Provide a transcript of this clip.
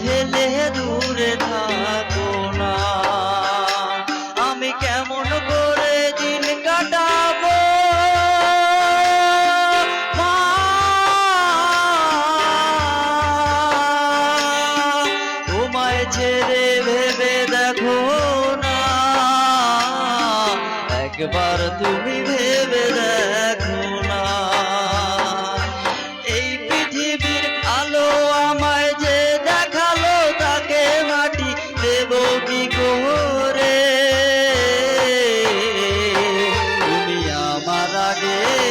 ফেলে দূরে থাকো না। আমি কেমন করে দিন কাটাবো? তোমায় ছেড়ে ভেবে দেখো না। একবার তুমি ভেবে যদি গোরে। তুমি আমার আগে